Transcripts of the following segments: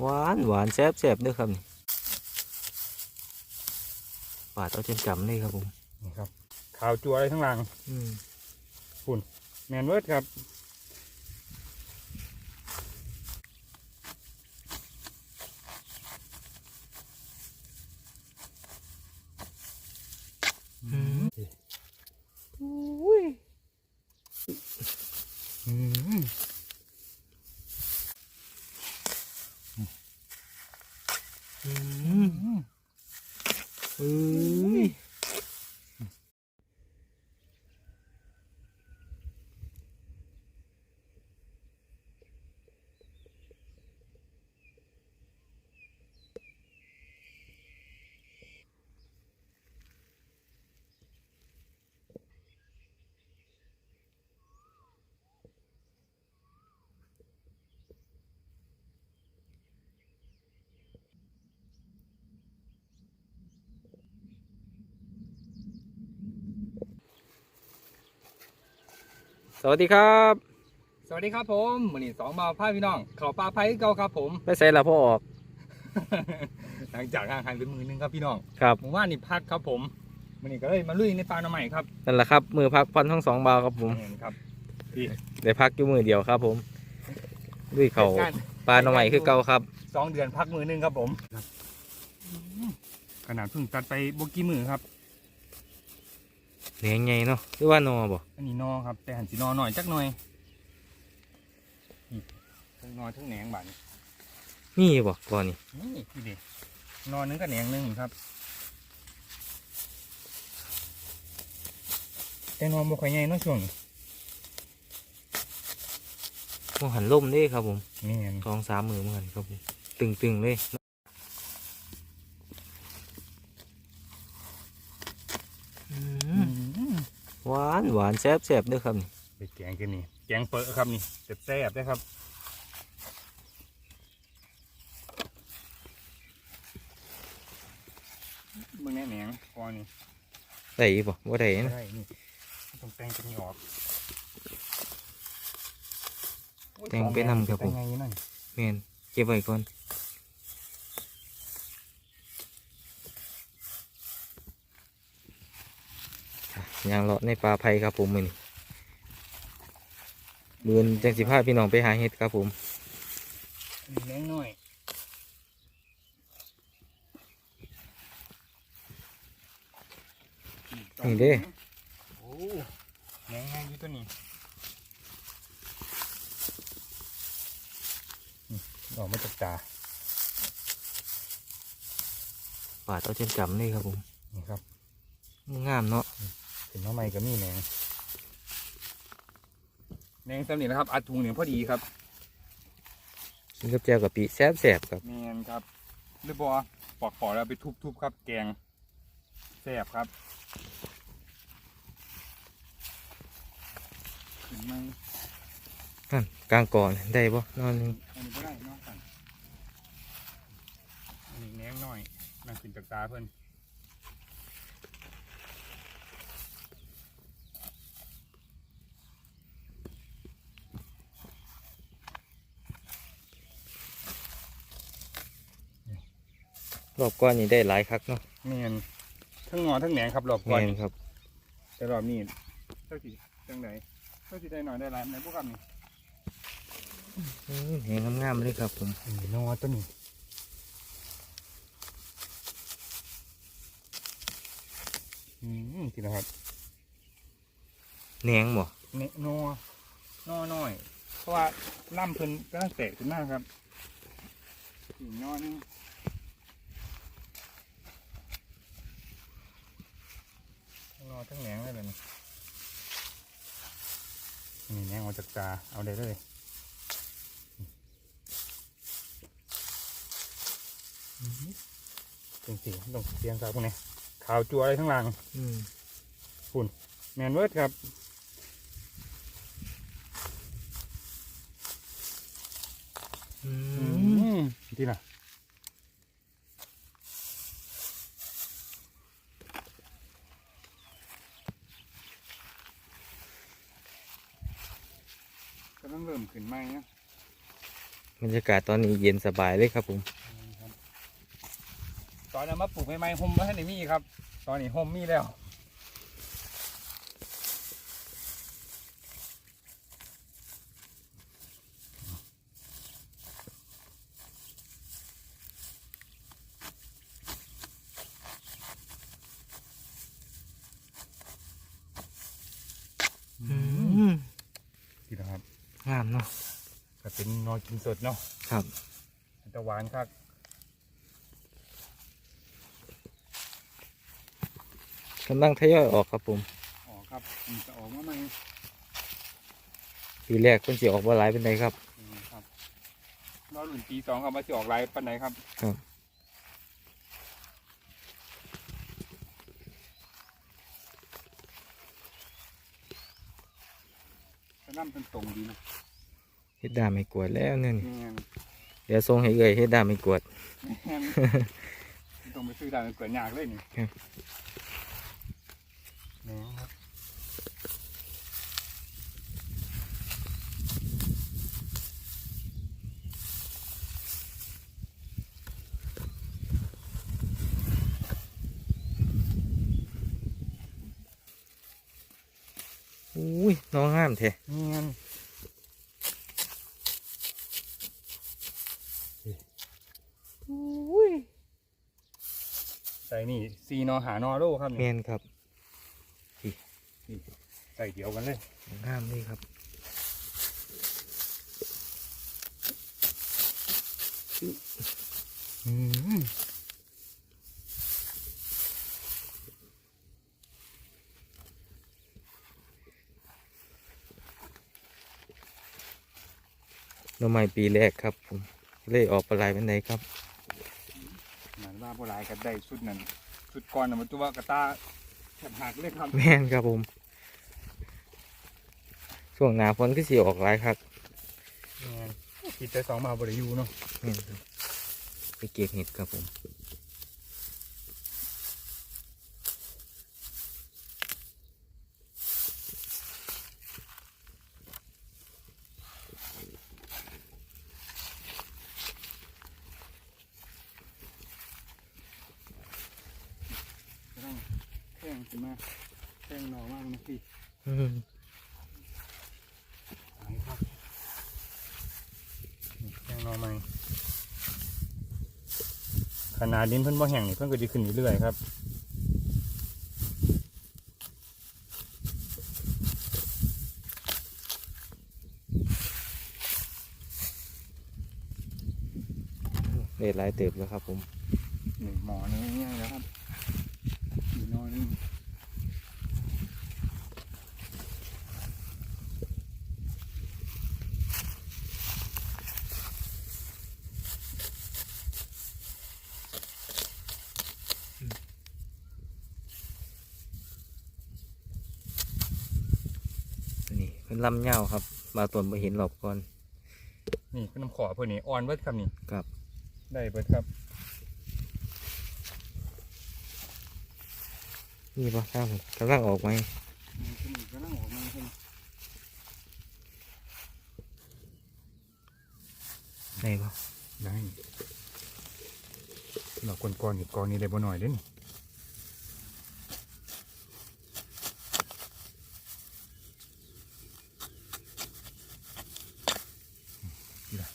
หวานหวานแซ่บแซ่บเด้วยครับนี่ปาดเอาจนจำเลยครับผมนี่ครับขาวจัวอะไรทั้งหลังอืม แมนเวิร์ดครับ สวัสดีครับ สวัสดีครับผมมือนี้สองมาพาพี่น้องเขาปลาไผ่เก่าครับผมไปใส่ละพ่อออก หลังจากห่างหายไปมือนึงครับพี่น้องครับหมู่บ้านนี่พักครับผมมือนี้ก็เลยมาลุยในปลาหน่อใหม่ครับนั่นแหละครับมือพักพันทั้งสองบาวครับผมเห็นครับได้พักอยู่มือเดียวครับ ผมด้วยเขาหตุการณ์ปลาหน่อใหม่คือเก่าครับสองเดือนพักมือนึงครับผมขนาดเพิ่งตัดไปบกี้มือครับ เลี้ยงไงเนาะหรือว่านอบ่อันนี้นอครับ แต่หันสีนอหน่อยจักหน่อยนี่ทั้งนอทั้งแหนงบาดนี้นี่บ่ก่อนนี่นี่พี่เด็นอนนึงกับแหนงหนึงครับ แต่นอนบ่ค่อยใหญ่เนาะช่วงนี้มองหันล่มเด้ครับผมนี่นสองสามมือเหมือนกันครับผมตึงๆเลยอืม หวานหวานแซ่บแซ่บเด้วยครับนี่ไปแกงกันนี่แกงเปอะครับนี่แซ่บๆได้ครับเบิ่งแหนแหนงคอนี่ได้อีกบ่ว่าได้นะได้นี่ต้องแต่งเป็นหยอกแต่งไปนำครับผมแต่งไงนั่นแมนเก็บไว้ก่อน ยางเลาะในปลาไผ่ครับผมมือนี่เบือนจังสิพาพี่น้องไปหาเห็ดครับผมอันนี้แหนงน้อยนี่เด้โอ้แหนงไงอยู่ตัวนี้นี่ออกมาจากตาปาดเอาจนจำเลยครับผมนี่ครับงามเนาะ เห็นว่าไม่ก็มีแหนงแหนงสำนีนะครับ อัดถุงเนี่ยพอดีครับกินกับแจ่วกับปีแซ่บแซ่บครับแมนครับหรือบอปอกปอกแล้วไปทุบๆครับ แกงแซ่บครับขึ้นไหมนั่นกลางก่อนได้บ่นอนหนึงอันนี้ก็ได้เนอกกันอันนี้แหนงหน่อยนั่งขึ้นจากตาเพื่อน รอบก้อนนี้ได้หลายคักเนาะแมนทั้งงอทั้งแหนงครับรอบแมก่อนนครับแต่รอบนี้เจ้าสีจังไหนเจ้าสีได้หน่อยได้หลายไหนพวกครับนี่อื้อเห็นงามๆเลยครับผมนี่นอตัวนี้อืมทีนะครับแหนงบ่เนนอนอน้อย เพราะว่าล่ำเพิ่นก็ต้องแตกขึ้นมากครับอีกนอนึง ทั้งนอทั้งแหนงเลยแบบนี้นี่แหนงออกจากตาเอาได้เลยจริงๆต้องเสียงสาวพวกนี้ขาวจัวอะไรทั้งหลังอืมแมนเวิร์ดครับอือืมมที่น่ะก็ต้องเริ่ม ขึ้นไหมนะบรรยากาศตอนนี้เย็นสบายเลยครับผมตอนนั้นมาปลูกใหม่ๆห่มมาให้ในมีครับ ตอนนี้ห่มมีแล้ว อืม ดีนะครับ งามเนาะ ก็เป็นน อกินสดเนาะครับแต่หวานครับกำลังทยอยออกครับผมอ๋อครับมันจะออกมาใหม่ปีแรกเพิ่นสิออกบ่หลายเป็นไดครับอืมครับรอหลุนปีสองครับมาสิออกลายปันไหนครับ ครับจะนั่เป็นตรงดีนะ เฮ็ดดาไม่กวดแล้วเนี่ยนี่แม่นเดี๋ยวส่งให้เอ่ยเฮ็ดดาไม่กวดแม่นต้องไปซื้อดาวเกิดยากเลยนี่ครับแม่นครับอุ้ยน้องงามแท้แม่น อุ้ย ใส่ นี่ซีนอหานอโลครับแม่นี่นครับใส่เดียวกันเลยงามเลยครับอืมหน้องใหม่ปีแรกครับผมเลยออกปลายเป็นไดครับ เหมือนว่าโบราณกันได้ชุดนั้นชุดก่อนน่ะมันตัวว่ากระตาแถบหักเลยครับแม่นครับผมช่วงหน้าฝนก็สิออกหลายครับแม่นคิดแต่สองมาบริยูเนาะแม่นครับไปเก็บเห็ดครับผม ก็ต้องแข้งขึ้นมา แข้งหนอมากนะพี่อืมหลังครับนี่แข้งหนอใหม่ขนาดดินเพิ่นบ่แห้งนี่เพิ่นก็จะขึ้นเรื่อยๆครับได้หลายเติบแล้วครับผมหนึ่งหมอนึงง่ายๆแล้วครับอีกหนอนึง นี่ เป็นลำเงาวครับบาตวนมาเห็นหรอกก่อน นี่เป็นน้ำขอเพิ่นนี่อ่อนเบิดครับนี่ครับ ได้เบิดครับ นี่ปะครับผมกำลังออกไหมนี่เพิ่นก็นั่งออกมาเพิ่นไหนปะได้เรากวนกอนอยู่กองนี้ได้บ่หน่อยเด้นี่นี่ล่ะ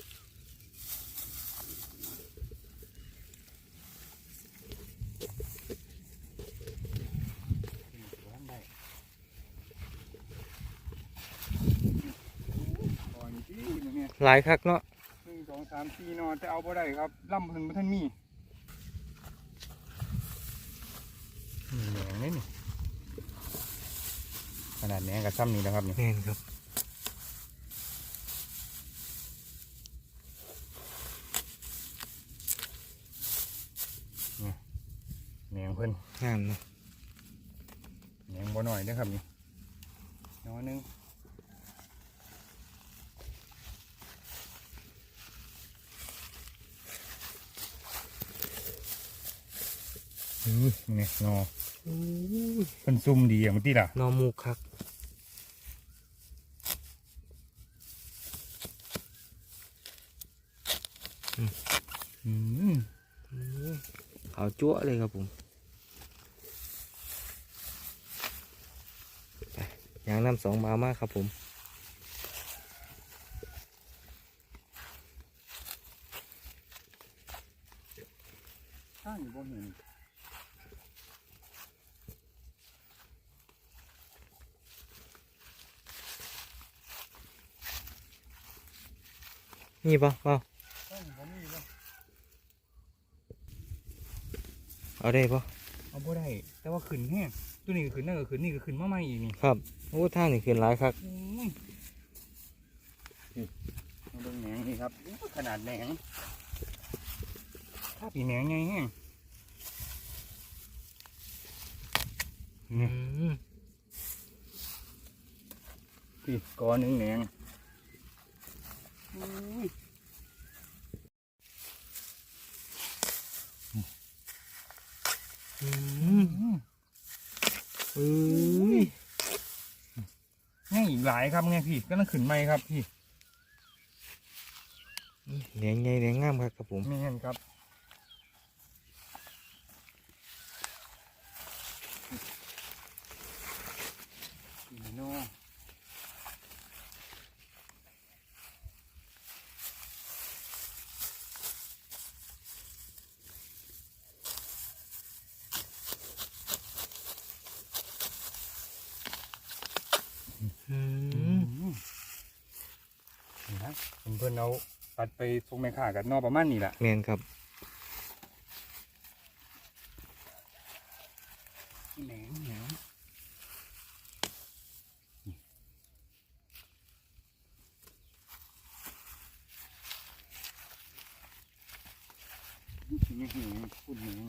ก่อนที่นะเนี่ย หลายคักเนาะหนึ่งสองสามสี่นอนแต่เอาบ่ได้ครับล่ำเพิ่นบ่ทันมีนี่แหนงนี่นี่ขนาดแหนงกับซ้ำนี่นะครับนี่แม่นครับแหนงเพิ่นงามเนาะแหนงบ่หน่อยนะครับนี่นอนหนึง นี่นอเพิ่นซุ่มดีอย่างที่ล่ะนอหมูคักอืมอืมขาวจั่วเลยครับผมไปยางน้ำสองบามากครับผมข้างอยู่บนเห็น นี่ปะเอาข้างอยู่บนนี่บ่เอาได้ปะเอาบ่ได้ แต่ว่าขึ้นแห้งตัวนี้ก็ขึ้นนั่นก็ขึ้นนี่ก็ขึ้นมาใหม่อีกนี่ครับโอ้ทางนี่ขึ้นหลายครับอืมนี่มาเบิ่งแหนงนี่ครับโอ้ขนาดแหนงถ้าปีแหนงไงแห้งนี่อืมพี่กอหนึ่งแหนงอุ้ยอืมอืม เอ้ยแห้งอีกหลายครับไงพี่ก็ต้องขึ้นใหม่ครับพี่แดงใหญ่แดงงามครับครับผมไม่เห็นครับนี่น่อืม นี่นะเป็นเพื่อนเอาตัดไปส่งแม่ค้ากันนอกประมาณนี้แหละแมนครับแหนงแหนงนี่แหงพูดแหง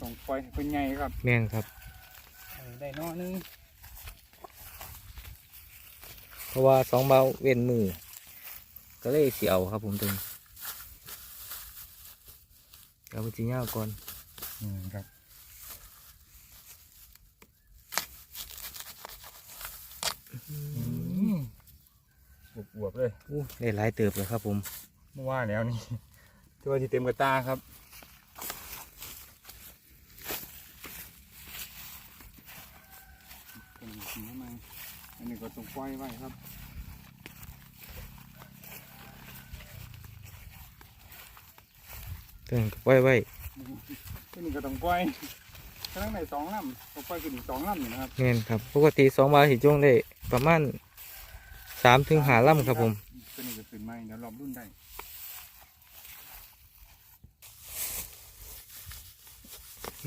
ส่งปล่อยให้เป็นไงครับแมนครับอันนี้ได้นอนึงเพราะว่าสองเบาเว้นมือ ก็เลยเสียวครับผมตึงเอาไปจีเงาก่อนอืมครับบวบๆเลยอู้ได้หลายเติบเลยครับผมเมื่อวานแล้วนี่ตัวที่เต็มกระตาครับเป็นสีทำไมอันนี้ก็ต้องปล่อยไว้ครับ ตึงไว้ไว้อันนี้ก็ต้องปล่อยทั้งในสองลำต้องปล่อยกันอีกสองลำอยู่นะครับแมนครับ ปกติสองเบาสิจ้วงได้ประมาณสามถึงหาล่ำครับผมตัวนี้ก็ขึ้นมาเดี๋ยวรอบรุ่นได้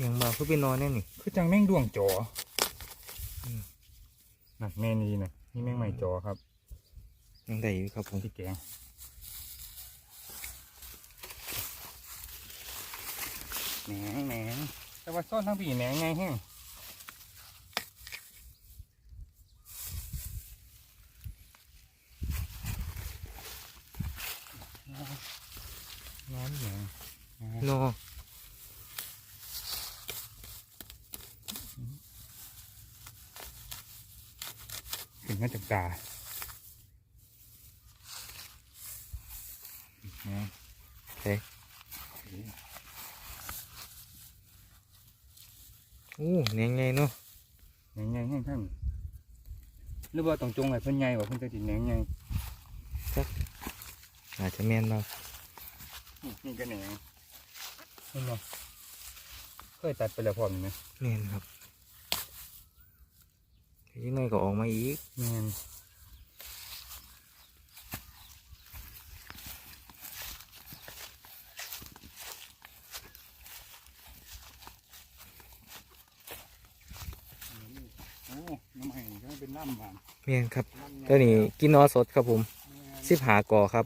ยังเบาคือไปนอนแน่นี่คือจังแมงดวงจออมน่ะแม่นี่นะนี่แมงใหม่จอครับยังได้อยู่ครับผมที่แกง แหนงแหนงแต่ว่าซ่อนทั้งปีแหนงไงแห้งน้ำแหนงนอขึ้นมาจากตาแหนงเฮ้ อู้แหนงไงเนาะแหนงไงแห้งทั้งหรือว่าต้องจงให้เพิ่นใหญ่กว่าเพิ่นจะติดแหนงไงอาจจะแมนเบานี่นี่ก็แหนงเห็นไหมเคยตัดไปแล้วพร้อมไหมแมนครับยังไงก็ออกมาอีกแม่นโอ้น้ำไห้ก็ เป็นน้ำหวานแมนครับน้ำตัวนี้กินนอสดครับผมแม่นสิบหากอครับ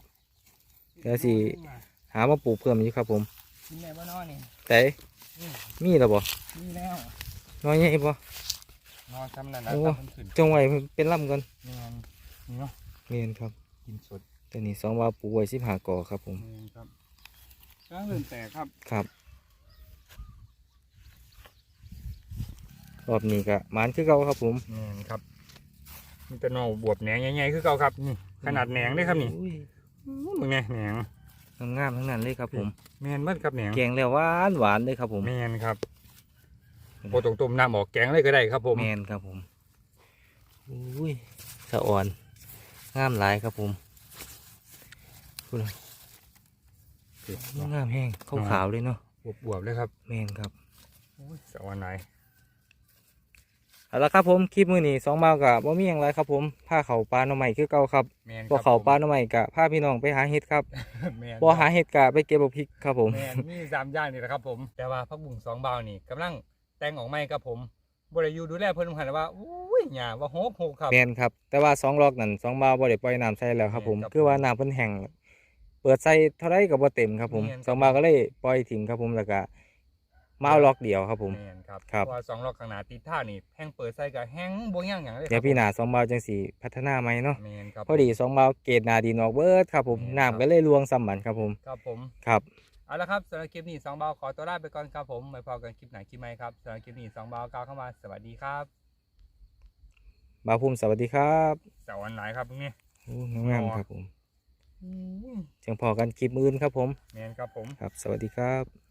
เดี๋ยวสิหามาปลูกเพิ่มอยู่ครับผมกินได้บ่นอนี่แต่มีแล้วบ่มีแล้วน้อยใหญ่บ่นอนทำนั่นนะโอ้ตับมันขึ้นจงไว้เป็นลำก่อนแม่นนี่เนาะแมนครับกินสดตัวนี้สองวาปลูกไว้สิบหากอครับผมแม่นครับกำลังเริ่มแตกครับครับรอบนี้ก็หมานคือเก่าครับผมแม่นครับ มีแต่หนอบวบแหนงใหญ่ๆคือเก่าครับนี่ขนาดแหนงเลยครับนี่อุ้ยมึงไงแหนงงามๆทั้งนั้นเลยครับผมแมนมันครับเนี่ยแกงแล้วหวานหวานเลยครับผมแมนครับโบตรงต้มน้ำออกแกงเลยก็ได้ครับผมแมนครับผมอุ้ยสะอ่อนงามหลายครับผมคุณงามแห้งขาวๆเลยเนาะบวบๆเลยครับแมนครับโอ้ยสวรรค์ไหน เอาละครับผมคลิปมือนี้สองเบากับว่ามีอย่างไรครับ ผมผ้าเขาปลาหน่อใหม่คือเก่าครับแมนบ่เขาปลาหน่อใหม่กับผ้าพี่น้องไปหาเห็ดครับแมนบ่หาเห็ดกะไปเก็บบักพริกครับผม แมนมีสามอย่างนี่แหละครับผม แต่ว่าพักบุ้งสองเบานี่กำลังแต่งออกใหม่ครับผมบริยูดูแลเพิ่นหันว่าอุ้ยหยาว่าโฮกโฮกครับ แมนครับ แต่ว่าสองลอกนั่นสองเบาบ่ได้ปล่อยน้ำใส่แล้วครับผมแม่นครับคือว่าน้ำเพิ่นแห้งเปิดใส่เท่าไรก็บ่เต็มครับผมแม่นครับ สองเบาก็เลยปล่อยทิ้งครับผมแล้วก็ มาเอาล็อกเดียวครับผม แมนครับครับ เพราะว่าสองรอบข้างหน้าติดท่านี่แห้งเปิดใส่กับแห้งบ่ย่างอย่างเลยเดี๋ยวพี่หนาสองเบาจังสีพัฒนาไหมเนาะแมนครับ พอดีสองเบาเกรดหนาดีนออกเบิดครับผมแม่นครับน้ำก็เลยลวงซ้ำมันครับผมครับผมครับเอาละครับสำหรับคลิปนี้สองเบาขอตัวลาไปก่อนครับผมไว้พอกันคลิปไหนคลิปไหมครับสำหรับคลิปนี้สองเบากล่าวเข้ามาสวัสดีครับบาวภูมิสวัสดีครับสวัสดีครับพวกนี้โอ้งามๆครับผมอืมเชิงพอกันคลิปมืออื่นครับผมแมนครับผม ครับ สวัสดีครับ